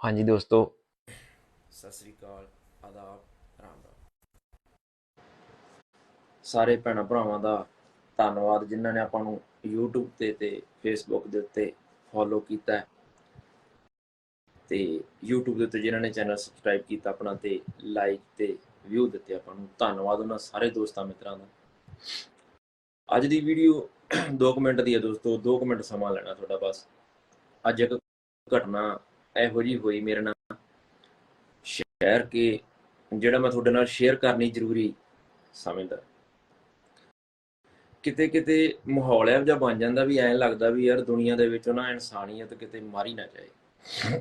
ਹਾਂਜੀ ਦੋਸਤੋ। ਸਤਿ ਸ੍ਰੀ ਅਕਾਲ ਆਦਾਬ ਰਾਮ ਰਾਮ। ਸਾਰੇ ਭੈਣਾਂ ਭਰਾਵਾਂ ਦਾ ਧੰਨਵਾਦ ਜਿਨ੍ਹਾਂ ਨੇ ਆਪਾਂ ਨੂੰ YouTube ਤੇ ਤੇ Facebook ਦੇ ਉੱਤੇ ਫੋਲੋ ਕੀਤਾ ਹੈ। ਤੇ YouTube ਦੇ ਉੱਤੇ ਜਿਨ੍ਹਾਂ ਨੇ ਚੈਨਲ ਸਬਸਕ੍ਰਾਈਬ ਕੀਤਾ ਆਪਣਾ ਤੇ ਲਾਈਕ ਤੇ ਵਿਊ ਦਿੱਤੇ ਆਪਾਂ ਨੂੰ ਧੰਨਵਾਦ ਉਹਨਾਂ ਸਾਰੇ ਦੋਸਤਾਂ ਮਿੱਤਰਾਂ ਦਾ। ਅੱਜ ਦੀ ਵੀਡੀਓ 2 ਮਿੰਟ ਦੀ ਹੈ ਦੋਸਤੋ 2 ਮਿੰਟ ਸਮਾਂ ਲੈਣਾ ਤੁਹਾਡਾ ਬਸ। ਅੱਜ ਇੱਕ ਘਟਨਾ ਇਹੋ ਜੀ ਹੋਈ ਮੇਰੇ ਨਾਲ। ਸ਼ੇਅਰ ਕੇ ਜਿਹੜਾ ਮੈਂ ਤੁਹਾਡੇ ਨਾਲ ਸ਼ੇਅਰ ਕਰਨੀ ਜ਼ਰੂਰੀ ਸਮਝਦਾ ਕਿਤੇ ਕਿਤੇ ਮਾਹੌਲ ਐ ਜਿਹਾ ਬਣ ਜਾਂਦਾ ਵੀ ਐਂ ਲੱਗਦਾ ਵੀ ਯਾਰ ਦੁਨੀਆ ਦੇ ਵਿੱਚ ਉਹਨਾਂ ਇਨਸਾਨੀਅਤ ਕਿਤੇ ਮਾਰੀ ਨਾ ਜਾਏ।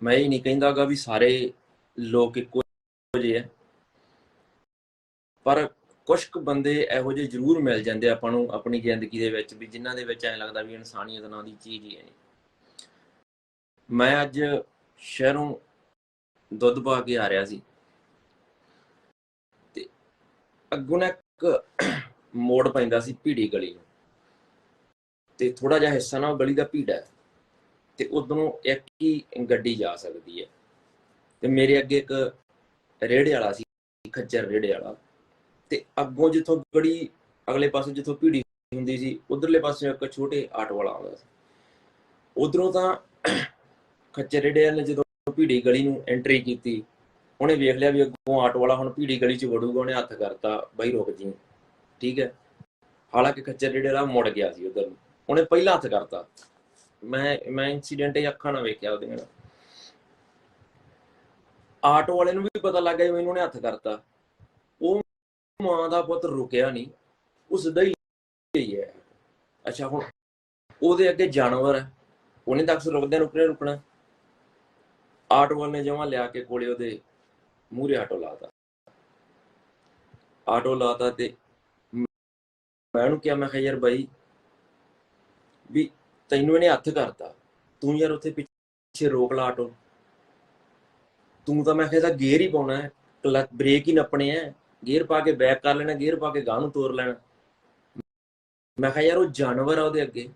ਮੈਂ ਇਹ ਨਹੀਂ ਕਹਿੰਦਾਗਾ ਵੀ ਸਾਰੇ ਲੋਕ ਇੱਕੋ ਜਿਹੇ ਆ, ਪਰ ਕੁਝ ਕੁ ਬੰਦੇ ਇਹੋ ਜਿਹੇ ਜ਼ਰੂਰ ਮਿਲ ਜਾਂਦੇ ਆਪਾਂ ਨੂੰ ਆਪਣੀ ਜ਼ਿੰਦਗੀ ਦੇ ਵਿੱਚ ਵੀ ਜਿਨ੍ਹਾਂ ਦੇ ਵਿੱਚ ਐਂ ਲੱਗਦਾ ਵੀ ਇਨਸਾਨੀਅਤ ਨਾਂ ਦੀ ਚੀਜ਼ ਹੀ ਹੈ ਨਹੀਂ। ਮੈਂ ਅੱਜ ਸ਼ਹਿਰੋਂ ਦੁੱਧ ਪਾ ਕੇ ਆ ਰਿਹਾ ਸੀ। ਤੇ ਅੱਗੋਂ ਨਾ ਇੱਕ ਮੋੜ ਪੈਂਦਾ ਸੀ ਭੀੜੀ ਗਲੀ ਨੂੰ। ਤੇ ਥੋੜਾ ਜਿਹਾ ਹਿੱਸਾ ਨਾ ਗਲੀ ਦਾ ਭੀੜਾ ਹੈ। ਤੇ ਉਧਰੋਂ ਇੱਕ ਹੀ ਗੱਡੀ ਜਾ ਸਕਦੀ ਹੈ। ਤੇ ਮੇਰੇ ਅੱਗੇ ਇੱਕ ਰੇੜੇ ਵਾਲਾ ਸੀ ਖੱਜਰ ਰੇੜੇ ਵਾਲਾ। ਤੇ ਅੱਗੋਂ ਜਿੱਥੋਂ ਗੜੀ ਅਗਲੇ ਪਾਸੇ ਜਿੱਥੋਂ ਭੀੜੀ ਹੁੰਦੀ ਸੀ, ਉਧਰਲੇ ਪਾਸੇ ਇੱਕ ਛੋਟੇ ਆਟੋ ਵਾਲਾ ਆਉਂਦਾ ਸੀ। ਉਧਰੋਂ ਤਾਂ ਖੱਚਰ ਰੇੜੇ ਨੇ ਜਦੋਂ ਭੀੜੀ ਗਲੀ ਨੂੰ ਐਂਟਰੀ ਕੀਤੀ, ਉਹਨੇ ਵੇਖ ਲਿਆ ਵੀ ਅੱਗੋਂ ਆਟੋ ਵਾਲਾ ਹੁਣ ਭੀੜੀ ਗਲੀ 'ਚ ਵੜੂਗਾ, ਉਹਨੇ ਹੱਥ ਕਰਤਾ, ਬਈ ਰੁਕ ਜੀ। ਠੀਕ ਹੈ? ਹਾਲਾਂਕਿ ਖੱਚਰ ਵਾਲਾ ਮੁੜ ਗਿਆ ਸੀ ਉਧਰ ਨੂੰ। ਉਹਨੇ ਪਹਿਲਾਂ ਹੱਥ ਕਰਤਾ। ਮੈਂ ਮੈਂ ਇਨਸੀਡੈਂਟ ਇਹ ਅੱਖਾਂ ਨਾਲ ਵੇਖਿਆ ਉਹਦੇ ਨਾਲ। ਆਟੋ ਵਾਲੇ ਨੂੰ ਵੀ ਪਤਾ ਲੱਗ ਗਿਆ ਵੀ ਮੈਨੂੰ ਉਹਨੇ ਹੱਥ ਕਰਤਾ। ਉਹ ਮਾਂ ਦਾ ਪੁੱਤ ਰੁਕਿਆ ਨਹੀਂ। ਉਹ ਸਿੱਧਾ ਹੀ ਗਈ ਹੈ। ਅੱਛਾ, ਹੁਣ ਉਹਦੇ ਅੱਗੇ ਜਾਨਵਰ ਹੈ। ਉਹਨੇ ਤਾਂ ਅਕਸਰ ਰੁਕਦੇ ਰੁਕਣੇ ਰੁਕਣਾ। ਆਟੋ ਵਾਲੇ ਨੇ ਜਮਾ ਲਿਆ ਕੇ ਕੋਲੇ ਉਹਦੇ ਮੂਹਰੇ ਆਟੋ ਲਾਤਾ ਆਟੋ ਲਾਤਾ ਤੇ ਮੈਂ ਉਹਨੂੰ ਕਿਹਾ, ਮੈਂ ਕਿਹਾ, ਯਾਰ ਬਾਈ, ਵੀ ਤੈਨੂੰ ਇਹਨੇ ਹੱਥ ਕਰਤਾ। ਤੂੰ ਯਾਰ ਉੱਥੇ ਪਿੱਛੇ ਰੋਕ ਲਾ ਆਟੋ। ਤੂੰ ਤਾਂ ਮੈਂ ਕਿਹਾ, ਇਹਦਾ ਗੇਅਰ ਹੀ ਪਾਉਣਾ ਹੈ। ਕਲਚ ਬ੍ਰੇਕ ਹੀ ਨੱਪਣੇ ਹੈ। ਗੇਅਰ ਪਾ ਕੇ ਬੈਕ ਕਰ ਲੈਣਾ, ਗੇਅਰ ਪਾ ਕੇ ਗਾਂ ਨੂੰ ਤੋਰ ਲੈਣਾ। ਮੈਂ ਕਿਹਾ, ਯਾਰ ਉਹ ਜਾਨਵਰ ਆ ਉਹਦੇ ਅੱਗੇ।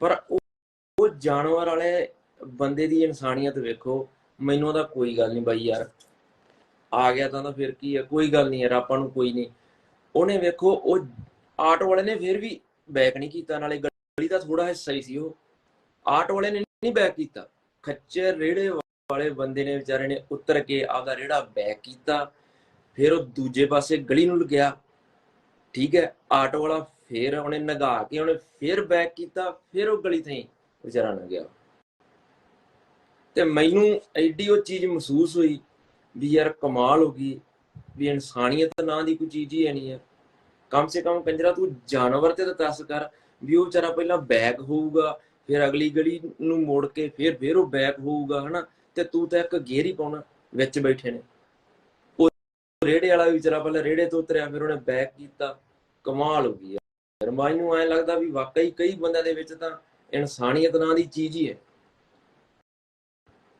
ਪਰ ਉਹ ਜਾਨਵਰ ਵਾਲੇ ਬੰਦੇ ਦੀ ਇਨਸਾਨੀਅਤ ਵੇਖੋ। ਮੈਨੂੰ ਉਹਦਾ ਕੋਈ ਗੱਲ ਨਹੀਂ ਬਾਈ ਯਾਰ। ਆ ਗਿਆ ਤਾਂ ਤਾਂ ਫਿਰ ਕੀ ਹੈ ਕੋਈ ਗੱਲ ਨਹੀਂ ਯਾਰ, ਆਪਾਂ ਨੂੰ ਕੋਈ ਨਹੀਂ ਉਹਨੇ ਵੇਖੋ, ਉਹ ਆਟੋ ਵਾਲੇ ਨੇ ਫਿਰ ਵੀ ਬੈਕ ਨਹੀਂ ਕੀਤਾ, ਨਾਲੇ ਗਲੀ ਦਾ ਥੋੜਾ ਹਿੱਸਾ ਹੀ ਸੀ ਉਹ। ਆਟੋ ਵਾਲੇ ਨੇ ਨਹੀਂ ਬੈਕ ਕੀਤਾ। ਖੱਚੇ ਰੇੜੇ ਵਾਲੇ ਬੰਦੇ ਨੇ ਵਿਚਾਰੇ ਨੇ ਉਤਰ ਕੇ ਆਪਦਾ ਰੇੜਾ ਬੈਕ ਕੀਤਾ। ਫਿਰ ਉਹ ਦੂਜੇ ਪਾਸੇ ਗਲੀ ਨੂੰ ਲੱਗਿਆ ਠੀਕ ਹੈ, ਆਟੋ ਵਾਲਾ ਫਿਰ ਉਹਨੇ ਨਗਾ ਕੇ ਉਹਨੇ ਫਿਰ ਬੈਕ ਕੀਤਾ, ਫਿਰ ਉਹ ਗਲੀ ਥਾਈ ਵਿਚਾਰਾ ਨਾ ਗਿਆ ਤੇ ਮੈਨੂੰ ਐਡੀ ਉਹ ਚੀਜ਼ ਮਹਿਸੂਸ ਹੋਈ ਵੀ ਯਾਰ ਕਮਾਲ ਹੋ ਗਈ, ਵੀ ਇਨਸਾਨੀਅਤ ਨਾਂ ਦੀ ਕੋਈ ਚੀਜ਼ ਹੀ ਨਹੀਂ ਹੈ। ਕਮ ਸੇ ਕਮ ਕੰਜਰਾ ਤੂੰ ਜਾਨਵਰ ਤੇ ਤਾਂ ਦੱਸ ਕਰ ਵੀ ਉਹ ਵਿਚਾਰਾ ਪਹਿਲਾਂ ਬੈਕ ਹੋਊਗਾ, ਫਿਰ ਅਗਲੀ ਗਲੀ ਨੂੰ ਮੋੜ ਕੇ ਫਿਰ ਫਿਰ ਉਹ ਬੈਕ ਹੋਊਗਾ, ਹਨਾ? ਤੇ ਤੂੰ ਤਾਂ ਇੱਕ ਗੇਰ ਹੀ ਪਾਉਣਾ ਵਿੱਚ ਬੈਠੇ ਨੇ। ਉਹ ਰੇੜੇ ਵਾਲਾ ਵੀ ਵਿਚਾਰਾ ਪਹਿਲਾਂ ਰੇੜੇ ਤੋਂ ਉਤਰਿਆ, ਫਿਰ ਉਹਨੇ ਬੈਕ ਕੀਤਾ। ਕਮਾਲ ਹੋ ਗਈ ਯਾਰ। ਮੈਨੂੰ ਐਂ ਲੱਗਦਾ ਵੀ ਵਾਕਈ ਕਈ ਬੰਦਿਆਂ ਦੇ ਵਿੱਚ ਤਾਂ ਇਨਸਾਨੀਅਤ ਨਾਂ ਦੀ ਚੀਜ਼ ਹੀ ਹੈ।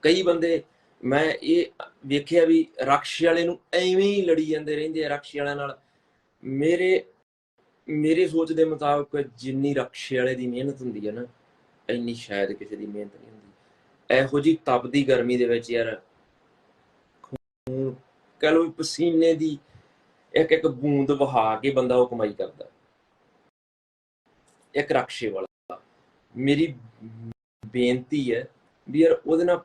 ਕਈ ਬੰਦੇ ਮੈਂ ਇਹ ਵੇਖਿਆ ਵੀ ਰਕਸ਼ ਵਾਲੇ ਨੂੰ ਐਵੇਂ ਹੀ ਲੜੀ ਜਾਂਦੇ ਰਹਿੰਦੇ ਆ ਰਕਸ਼ ਵਾਲਿਆਂ ਨਾਲ। ਮੇਰੇ ਮੇਰੇ ਸੋਚ ਦੇ ਮੁਤਾਬਕ ਜਿੰਨੀ ਰਕਸ਼ ਵਾਲੇ ਦੀ ਮਿਹਨਤ ਹੁੰਦੀ ਹੈ ਨਾ, ਇੰਨੀ ਸ਼ਾਇਦ ਕਿਸੇ ਦੀ ਮਿਹਨਤ ਨਹੀਂ ਹੁੰਦੀ। ਇਹੋ ਜੀ ਤਪਦੀ ਗਰਮੀ ਦੇ ਵਿੱਚ ਯਾਰ ਖੂਨ, ਕਹ ਲਓ ਵੀ ਪਸੀਨੇ ਦੀ ਇੱਕ ਇੱਕ ਬੂੰਦ ਵਹਾ ਕੇ ਬੰਦਾ ਉਹ ਕਮਾਈ ਕਰਦਾ। ਇੱਕ ਰਕਸ਼ੇ ਵਾਲਾ। ਮੇਰੀ ਬੇਨਤੀ ਹੈ ਵੀ ਯਾਰ ਉਹਦੇ ਨਾਲ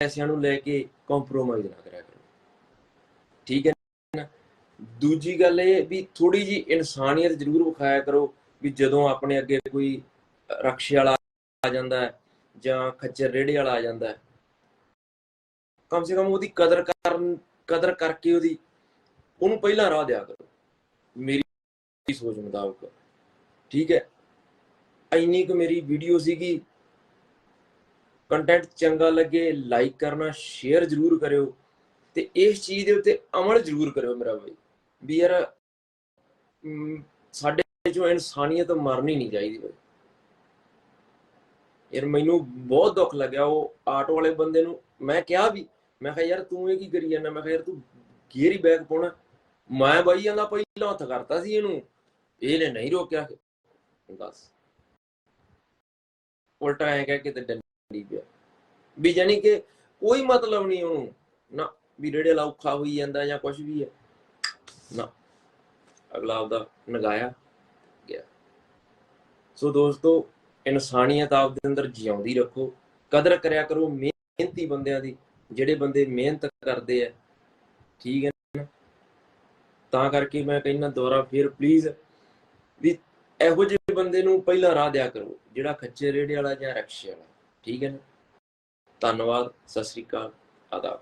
ਪੈਸਿਆਂ ਨੂੰ ਲੈ ਕੇ ਕੰਪਰੋਮਾਈਜ਼ ਨਾ ਕਰਿਆ ਕਰੋ। ਠੀਕ ਹੈ ਨਾ? ਦੂਜੀ ਗੱਲ ਇਹ ਵੀ ਥੋੜੀ ਜੀ ਇਨਸਾਨੀਅਤ ਜ਼ਰੂਰ ਵਿਖਾਇਆ ਕਰੋ ਵੀ ਜਦੋਂ ਆਪਣੇ ਅੱਗੇ ਕੋਈ ਰਕਸ਼ੇ ਵਾਲਾ ਆ ਜਾਂਦਾ ਹੈ ਜਾਂ ਖੱਚਰ ਰੇੜੇ ਵਾਲਾ ਆ ਜਾਂਦਾ ਹੈ। ਕਮ ਸੇ ਕਮ ਉਹਦੀ ਕਦਰ ਕਰਨ, ਕਦਰ ਕਰਕੇ ਉਹਦੀ, ਉਹਨੂੰ ਪਹਿਲਾਂ ਰਾਹ ਦਿਆ ਕਰੋ। ਮੇਰੀ ਸੋਚ ਮੁਤਾਬਕ। ਠੀਕ ਹੈ? ਇੰਨੀ ਕੁ ਮੇਰੀ ਵੀਡੀਓ ਸੀਗੀ। ਕੰਟੈਂਟ ਚੰਗਾ ਲੱਗੇ ਲਾਈਕ ਕਰਨਾ ਸ਼ੇਅਰ ਜ਼ਰੂਰ ਕਰਿਓ ਤੇ ਇਸ ਚੀਜ਼ ਦੇ ਉੱਤੇ ਅਮਲ ਜ਼ਰੂਰ ਕਰਿਓ ਮੇਰਾ ਭਾਈ ਵੀ ਯਾਰ ਸਾਡੇ ਚੋਂ ਇਨਸਾਨੀਅਤ ਮਰਨੀ ਨਹੀਂ ਚਾਹੀਦੀ ਭਾਈ ਯਾਰ ਮੈਨੂੰ ਬਹੁਤ ਦੁੱਖ ਲੱਗਿਆ ਉਹ ਆਟੋ ਵਾਲੇ ਬੰਦੇ ਨੂੰ। ਮੈਂ ਕਿਹਾ ਵੀ, ਮੈਂ ਕਿਹਾ ਯਾਰ ਤੂੰ ਇਹ ਕੀ ਕਰੀ ਜਾਂਦਾ? ਮੈਂ ਕਿਹਾ ਯਾਰ ਤੂੰ ਗੇਅਰ ਹੀ ਬੈਕ ਪਾਉਣਾ। ਮੈਂ ਬਾਈ ਜਾਂਦਾ ਪਹਿਲਾਂ ਹੱਥ ਕਰਤਾ ਸੀ ਇਹਨੂੰ। ਇਹਨੇ ਨਹੀਂ ਰੋਕਿਆ। ਦੱਸ ਉਲਟਾ ਐ ਕਹਿ ਕੇ ਤੇ ਪਿਆ। ਵੀ ਜਾਨੀ ਕਿ ਕੋਈ ਮਤਲਬ ਨਹੀਂ ਉਹਨੂੰ। ਨਾ, ਵੀ ਰੇੜੇ ਵਾਲਾ ਔਖਾ ਹੋਈ ਜਾਂਦਾ ਜਾਂ ਕੁਝ ਵੀ ਹੈ ਨਾ, ਅਗਲਾ ਆਪਦਾ ਨਗਾਇਆ ਗਿਆ। ਸੋ ਦੋਸਤੋ, ਇਨਸਾਨੀਅਤ ਆਪਦੇ ਅੰਦਰ ਜਿਉਂਦੀ ਰੱਖੋ। ਕਦਰ ਕਰਿਆ ਕਰੋ ਮਿਹਨਤੀ ਬੰਦਿਆਂ ਦੀ, ਜਿਹੜੇ ਬੰਦੇ ਮਿਹਨਤ ਕਰਦੇ ਆ। ਠੀਕ ਹੈ ਨਾ? ਤਾਂ ਕਰਕੇ ਮੈਂ ਕਹਿੰਦਾ ਦੁਬਾਰਾ ਫਿਰ ਪਲੀਜ਼ ਵੀ ਇਹੋ ਜਿਹੇ ਬੰਦੇ ਨੂੰ ਪਹਿਲਾ ਰਾਹ ਦਿਆ ਕਰੋ, ਜਿਹੜਾ ਖੱਚੇ ਰੇੜੇ ਵਾਲਾ ਜਾਂ ਰਕਸ਼ੇ ਵਾਲਾ। ਠੀਕ ਹੈ ਨਾ ਧੰਨਵਾਦ ਸਤਿ ਸ੍ਰੀ ਅਕਾਲ ਆਦਾਬ।